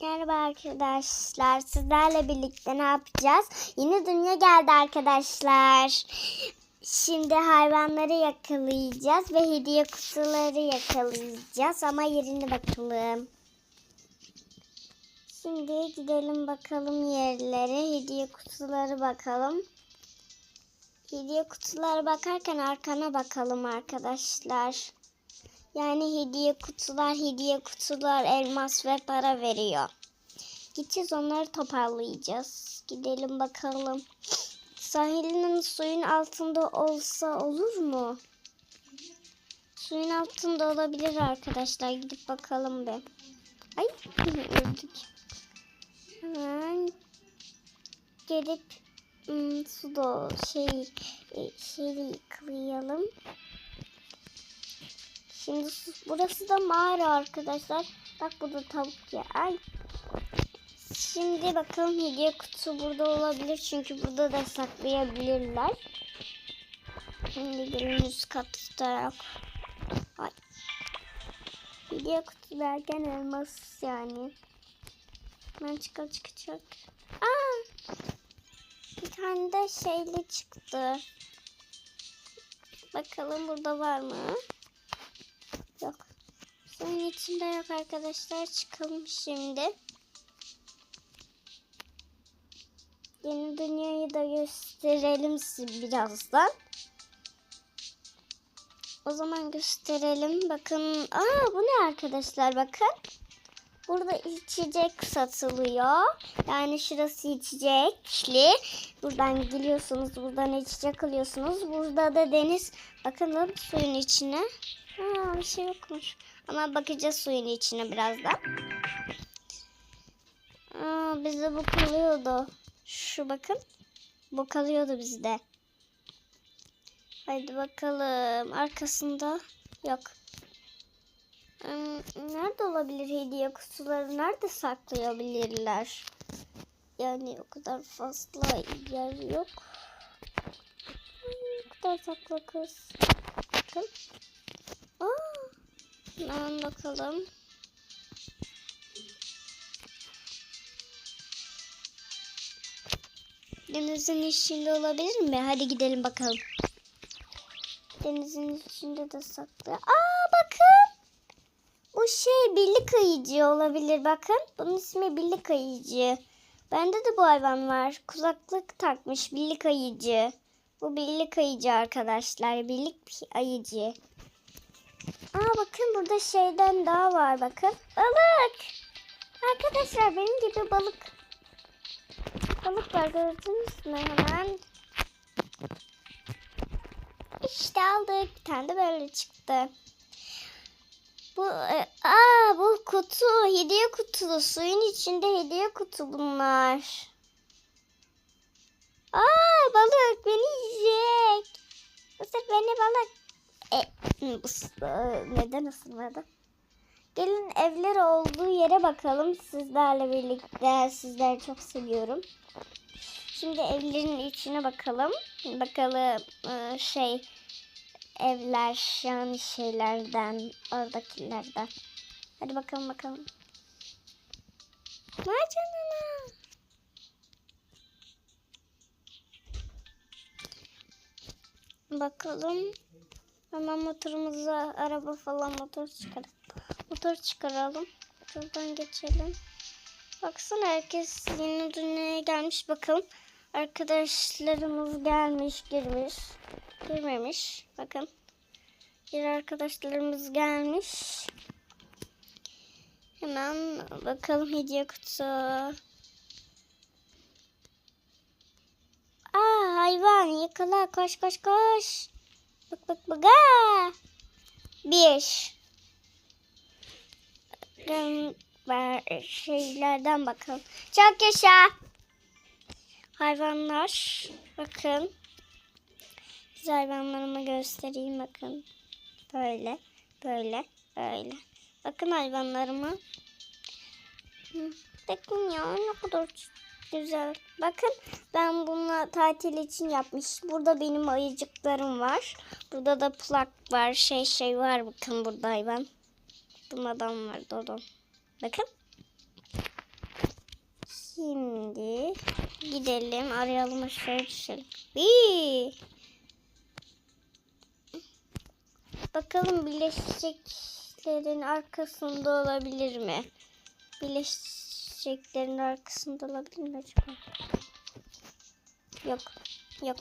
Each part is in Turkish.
Merhaba arkadaşlar. Sizlerle birlikte ne yapacağız? Yeni dünya geldi arkadaşlar. Şimdi hayvanları yakalayacağız ve hediye kutuları yakalayacağız ama yerine bakalım. Şimdi gidelim bakalım yerlere. Hediye kutuları bakalım. Hediye kutuları bakarken arkana bakalım arkadaşlar. Yani hediye kutular, hediye kutular elmas ve para veriyor. Gideceğiz onları toparlayacağız. Gidelim bakalım. Sahilinin suyun altında olsa olur mu? Suyun altında olabilir arkadaşlar. Gidip bakalım be. Ay öldük. Hemen gelip ım, suda şey e, şeyi yıkayalım. Şimdi burası da mağara arkadaşlar. Bak burada tavuk ya. Ay. Şimdi bakalım hediye kutusu burada olabilir. Çünkü burada da saklayabilirler. Şimdi gelin üst kat taraf. Ay. Hediye kutusu derken elmas yani. Ben çıkar çıkacak. Aa! Bir tane de şeyli çıktı. Bakalım burada var mı? Yok. Suyun içinde yok arkadaşlar. Çıkalım şimdi. Yeni dünyayı da gösterelim size birazdan. O zaman gösterelim. Bakın. Aa bu ne arkadaşlar bakın. Burada içecek satılıyor. Yani şurası içecekli. Buradan geliyorsunuz. Buradan içecek alıyorsunuz. Burada da deniz. Bakın suyun içine. Ha, bir şey yokmuş. Ama bakacağız suyun içine birazdan. Aa, bize bu kalıyordu. Şu bakın. Bu kalıyordu bizde. Haydi bakalım. Arkasında yok. Hmm, Nerede olabilir hediye kutuları? Nerede saklayabilirler? Yani o kadar fazla yer yok. Ne kadar sakla kız. Bakın. Hemen bakalım. Denizin içinde olabilir mi? Hadi gidelim bakalım. Denizin içinde de saklı. Aa bakın. Bu şey birlik ayıcı olabilir bakın. Bunun ismi birlik ayıcı. Bende de bu hayvan var. Kulaklık takmış birlik ayıcı. Bu birlik ayıcı arkadaşlar. Birlik ayıcı. Aa bakın burada şeyden daha var bakın. Balık. Arkadaşlar benim gibi balık. Balık var gördünüz mü hemen? İşte aldık. Bir tane de böyle çıktı. Bu e, aa bu kutu hediye kutu suyun içinde hediye kutu bunlar. Aa balık beni yiyecek. Isır beni balık. E, neden ısırmadı? Gelin evler olduğu yere bakalım sizlerle birlikte. Sizleri çok seviyorum. Şimdi evlerin içine bakalım. Bakalım e, şey evler yani şeylerden oradakilerden. Hadi bakalım bakalım. Vay canına. Bakalım. Hemen motorumuza araba falan motor çıkaralım. Motor çıkaralım. Şuradan geçelim. Baksana herkes yeni dünyaya gelmiş bakalım. Arkadaşlarımız gelmiş, girmiş, girmemiş. Bakın. Bir arkadaşlarımız gelmiş. Hemen bakalım hediye kutusu. Aa hayvan yakala koş koş koş. Bak bak bak. Aa! Bir. Var şeylerden bakalım. Çok yaşa. Hayvanlar. Bakın. Size hayvanlarımı göstereyim bakın. Böyle, böyle, böyle. Bakın hayvanlarıma. Hı, Bakın ya ne kadar güzel. Bakın ben bunu tatil için yapmış. Burada benim ayıcıklarım var. Burada da plak var. Şey şey var. Bakın burada hayvan. Bunun adam var. Dodon. Bakın. Şimdi gidelim arayalım aşağı düşelim. Hii. Bakalım bileşiklerin arkasında olabilir mi? Bileşiklerin arkasında olabilir mi acaba? Yok. Yok.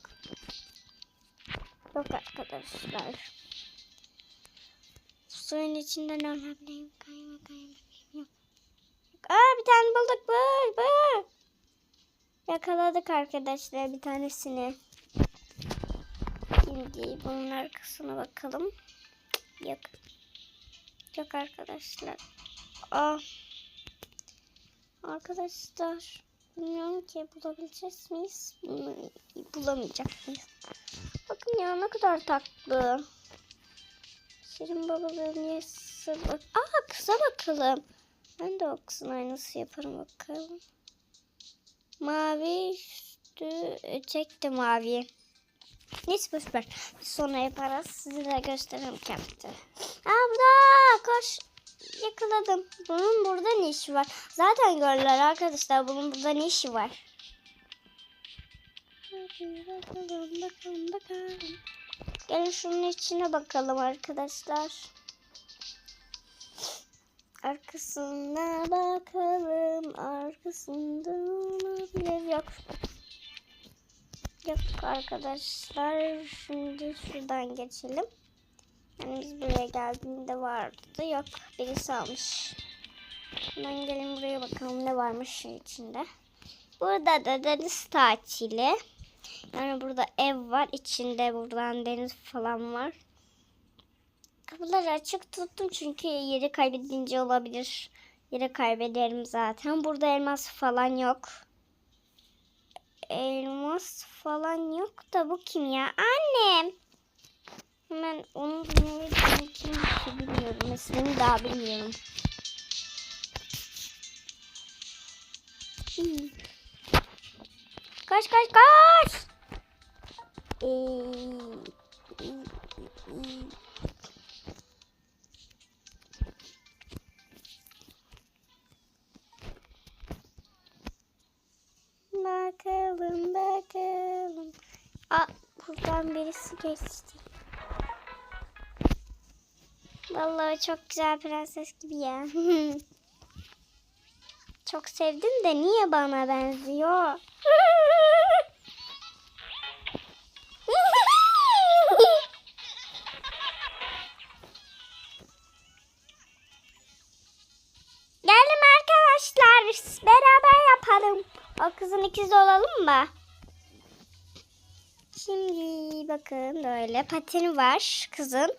Yok arkadaşlar. Suyun içinde ne olabilir? Kayma kayma. Yok. Aa bir tane bulduk. Bır bır. Yakaladık arkadaşlar bir tanesini. Şimdi bunun arkasına bakalım. Yok. Yok arkadaşlar. Aa. Arkadaşlar. Bilmiyorum ki bulabileceğiz miyiz? Bulamayacak mıyız? Bakın ya ne kadar tatlı. Şirin babalığı niye sır bak. Aa kıza bakalım. Ben de o kızın aynısı yaparım bakalım. Mavi üstü etek de mavi. Neyse boş ver. Sonra yaparız. Size de gösteririm. Aa burada koş. Yakaladım. Bunun burada ne işi var? Zaten görürler arkadaşlar. Bunun burada ne işi var? Bakalım bakalım bakalım. Gelin şunun içine bakalım arkadaşlar. Arkasına bakalım. Arkasında olabilir. Yok. Yok arkadaşlar. Şimdi şuradan geçelim. Yani biz buraya geldiğinde vardı. Yok. Birisi almış. Hemen gelin buraya bakalım ne varmış şey içinde. Burada da deniz tatili. Yani burada ev var. içinde buradan deniz falan var. Kapıları açık tuttum çünkü yeri kaybedince olabilir. Yeri kaybederim zaten. Burada elmas falan yok. Elmas falan yok da bu kim ya? Annem. Hemen onun ne kim ki bilmiyorum. Mesleğini daha bilmiyorum. Hmm. Kaç kaç kaç. Bakalım bakalım. Aa, buradan birisi geçti. Vallahi çok güzel prenses gibi ya. çok sevdim de niye bana benziyor? Gelin arkadaşlar beraber yapalım. O kızın ikizi olalım mı? Şimdi bakın böyle pateni var kızın.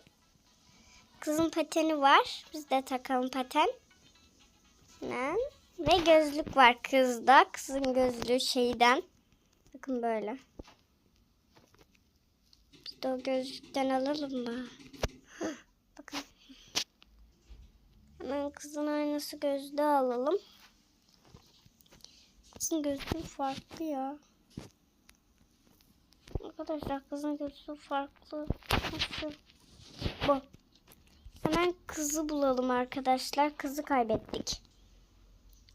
Kızın pateni var. Biz de takalım paten. Ve gözlük var kızda. Kızın gözlüğü şeyden. Bakın böyle. Biz de o gözlükten alalım mı? Bakın. Hemen kızın aynası gözlüğü alalım. Kızın gözlüğü farklı ya. Arkadaşlar kızın gözlüğü farklı. Bu. Hemen kızı bulalım arkadaşlar. Kızı kaybettik.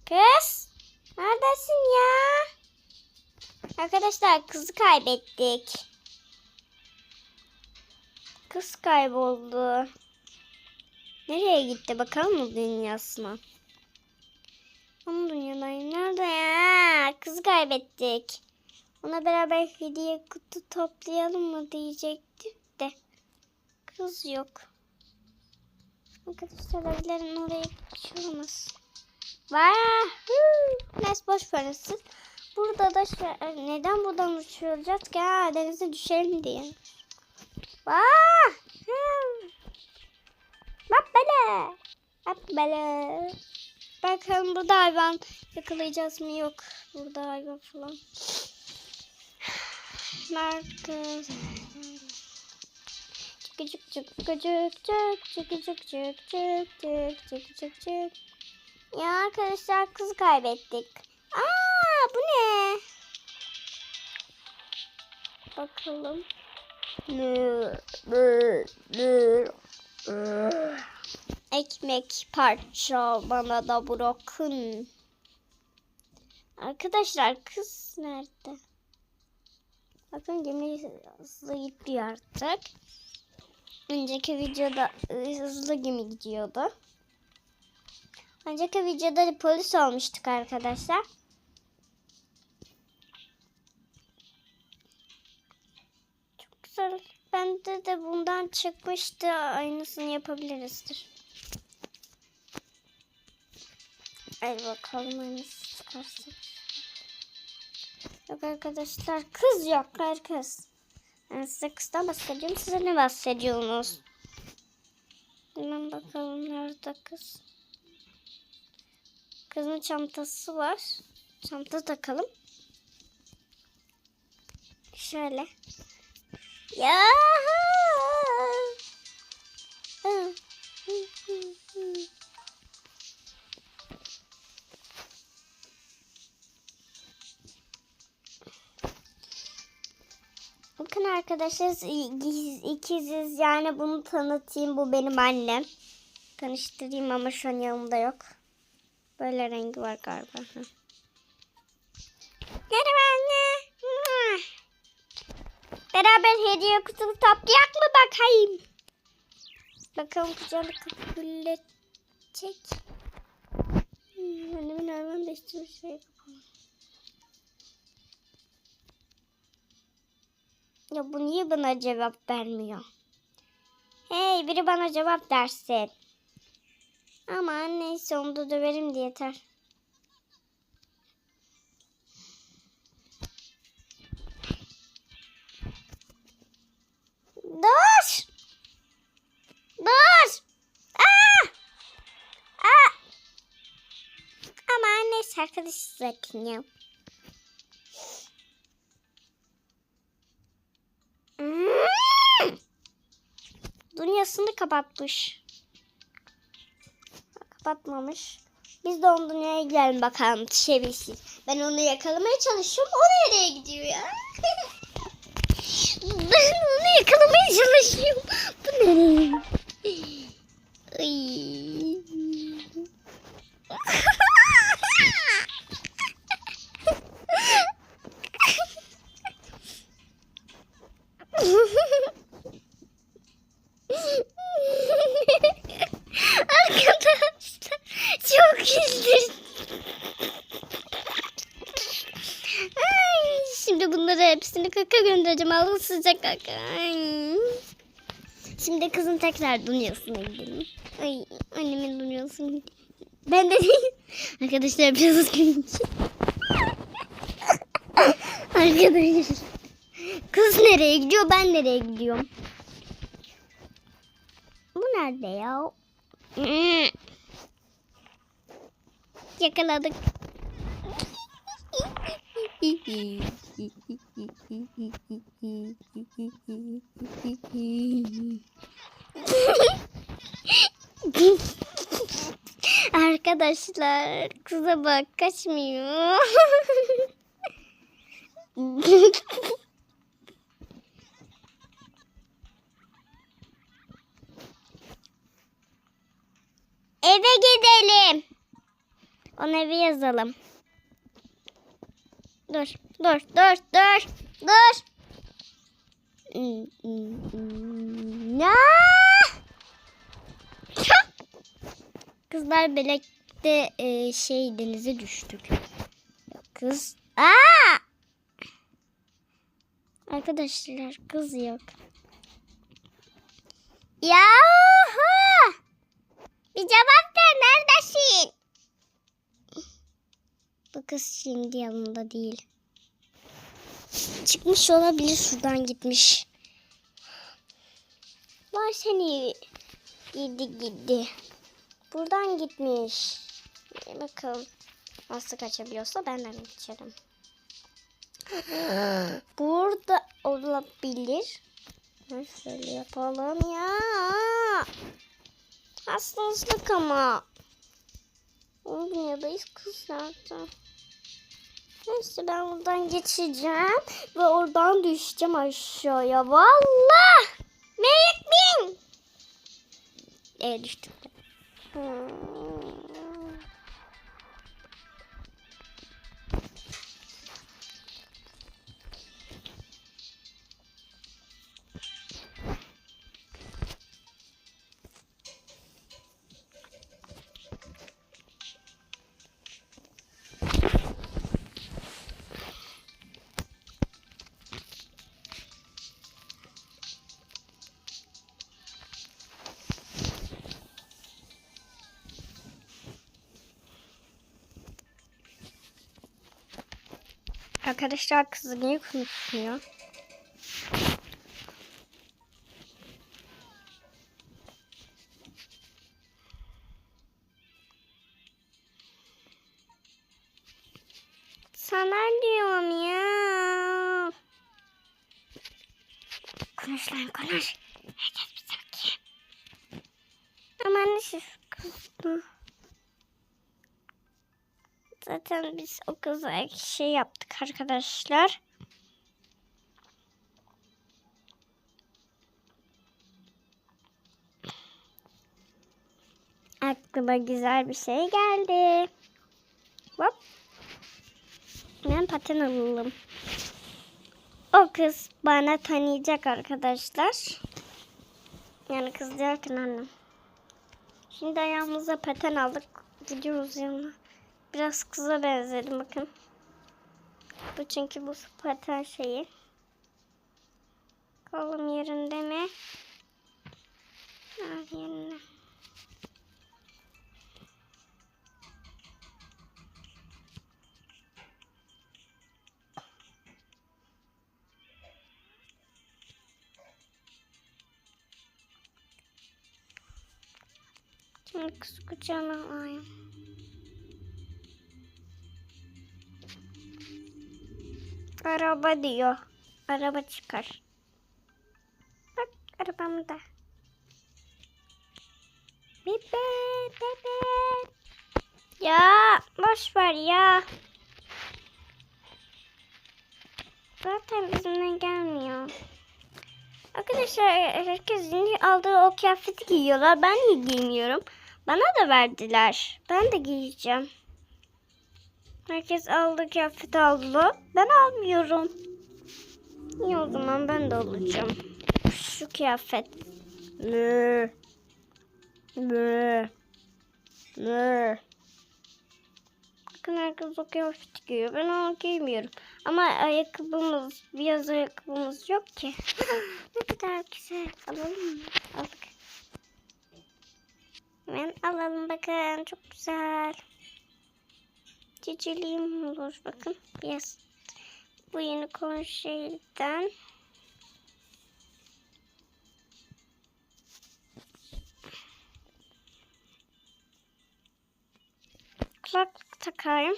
Kız! Neredesin ya? Arkadaşlar kızı kaybettik. Kız kayboldu. Nereye gitti bakalım mı dünyasına? Onun dünyadayım. Nerede ya? Kızı kaybettik. Ona beraber hediye kutu toplayalım mı diyecektim de. Kız yok. Arkadaşlar evlerin oraya geçiyoruz. Vah! Neyse boş verirsin. Burada da şey, neden buradan uçuyoruz ki? Ha, denize düşelim diye. Vah! Bak böyle. Bak böyle. Bakalım burada hayvan yakalayacağız mı? Yok. Burada hayvan falan. Markız. Çık çık çık çık çık çık çık çık çık çık çık çık Ya arkadaşlar kızı kaybettik. Aa bu ne? Bakalım. Ekmek parça bana da bırakın. Arkadaşlar kız nerede? Bakın gemi gidiyor artık. Önceki videoda hızlı gemi gidiyordu. Önceki videoda da polis olmuştuk arkadaşlar. Çok güzel. Bende de bundan çıkmıştı. Aynısını yapabilirizdir. Hadi bakalım aynısı çıkarsa. Yok arkadaşlar kız yok her kız. Ben size kızdan bahsediyorum. Size ne bahsediyorsunuz? Hemen bakalım nerede kız. Kızın çantası var. Çanta takalım. Şöyle. Ya. Arkadaşlar ikiz- ikiziz yani bunu tanıtayım bu benim annem. Tanıştırayım ama şu an yanımda yok. Böyle rengi var galiba. Merhaba anne. Beraber hediye kutumu toplayak mı bakayım? Bakalım kucağını kabul edecek. Hmm, Annemin hayvan değiştirmiş şey kapalı. Ya bu niye bana cevap vermiyor? Hey biri bana cevap dersin. Ama neyse onu da döverim diye yeter. Dur! Dur! Aa! Aa! Ama neyse arkadaşlar ya. Dünyasını kapatmış. Kapatmamış. Biz de onun dünyaya gidelim bakalım çevirsin. Ben onu yakalamaya çalışıyorum. O nereye gidiyor ya? ben onu yakalamaya çalışıyorum. Bu nereye? Ay. Arkadaşlar çok güldüm. Ay, Şimdi bunları hepsini kaka göndereceğim. Alın sıcak kaka. Ay. Şimdi kızın tekrar dünyasına gidelim. Ay annemin dünyasına gidelim. Ben de değil. Arkadaşlar biraz gülünç. Arkadaşlar. Kız nereye gidiyor ben nereye gidiyorum? Bu nerede ya? Yakaladık. Arkadaşlar kıza bak kaçmıyor. Eve gidelim. Ona evi yazalım. Dur, dur, dur, dur, dur. Ya! Kızlar birlikte e, şey denize düştük. Kız. Aa! Arkadaşlar kız yok. Yahu! Bir cevap ver neredesin? Kız şimdi yanında değil. Çıkmış olabilir şuradan gitmiş. Var seni. Gidi gidi. Buradan gitmiş. Bir bakalım. Nasıl kaçabiliyorsa benden geçerim. Burada olabilir. Şöyle yapalım ya. Hassaslık ama. On dünyadayız kız nerede? Neyse ben buradan geçeceğim ve oradan düşeceğim aşağıya. Valla! Melek bin! E düştüm. Hmm. Arkadaşlar kızı niye konuşmuyor? Sana diyorum ya. Konuş lan konuş. Herkes bir bakayım. Ama ne siz kızdı. Zaten biz o kıza şey yaptık arkadaşlar. Aklıma güzel bir şey geldi. Hop. Ben paten alalım. O kız bana tanıyacak arkadaşlar. Yani kız derken annem. Şimdi ayağımıza paten aldık. Gidiyoruz yanına. Biraz kıza benzedim bakın. Bu çünkü bu paten şeyi. Kolum yerinde mi? Al yerine. Şimdi kız kucağına alayım. Araba diyor. Araba çıkar. Bak arabamda. Bebe bebe. Ya boş ver ya. Zaten bizimle gelmiyor. Arkadaşlar herkes yeni aldığı o kıyafeti giyiyorlar. Ben niye giymiyorum? Bana da verdiler. Ben de giyeceğim. Herkes aldı kıyafet aldı. Ben almıyorum. İyi o zaman ben de alacağım. Şu kıyafet. Mü. Mü. Mü. Bakın herkes o kıyafet giyiyor. Ben onu giymiyorum. Ama ayakkabımız, beyaz ayakkabımız yok ki. ne kadar güzel. Alalım mı? Aldık. Hemen alalım bakın. Çok güzel. Ciciliğim olur bakın. Beyaz. Bu konu şeyden. Kulaklık takayım.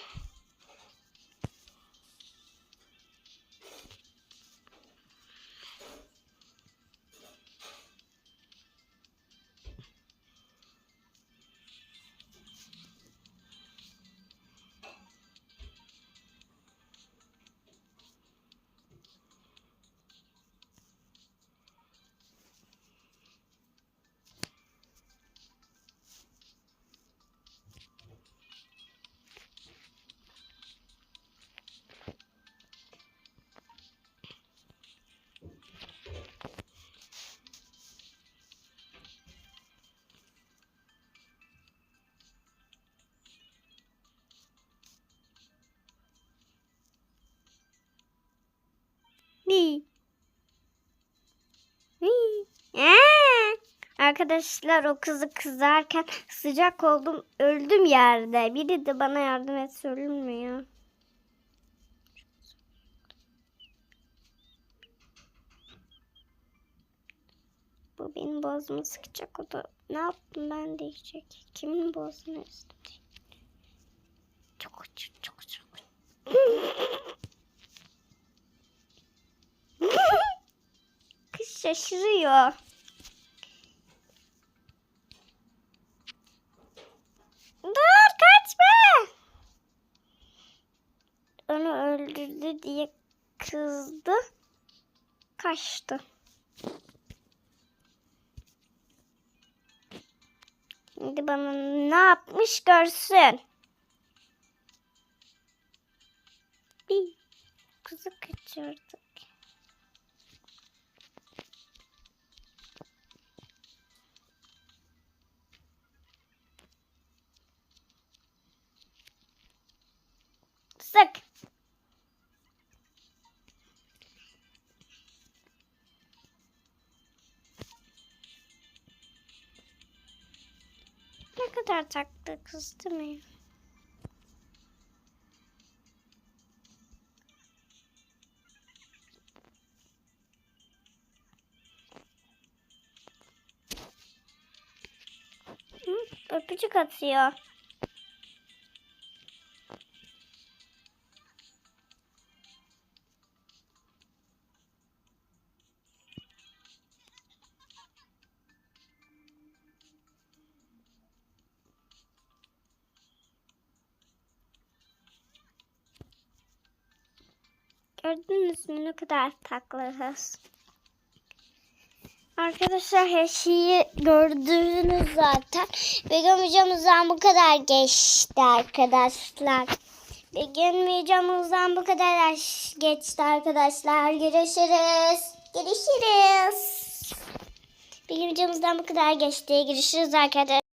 Arkadaşlar o kızı kızarken sıcak oldum öldüm yerde. Biri de bana yardım et ölmüyor. Bu benim boğazımı sıkacak o da. Ne yaptım ben diyecek. Kimin boğazını üstüm Çok çok çok çok. Kız şaşırıyor. Dur kaçma. Onu öldürdü diye kızdı. Kaçtı. Şimdi bana ne yapmış görsün. Bir kızı kaçırdık. kadar taktı kız değil mi? Öpücük atıyor. Gördünüz mü ne kadar tatlı kız. Arkadaşlar her şeyi gördünüz zaten. Begüm videomuzdan bu kadar geçti arkadaşlar. Begüm videomuzdan bu kadar geçti arkadaşlar. Görüşürüz. Görüşürüz. Begüm videomuzdan bu kadar geçti. Görüşürüz arkadaşlar.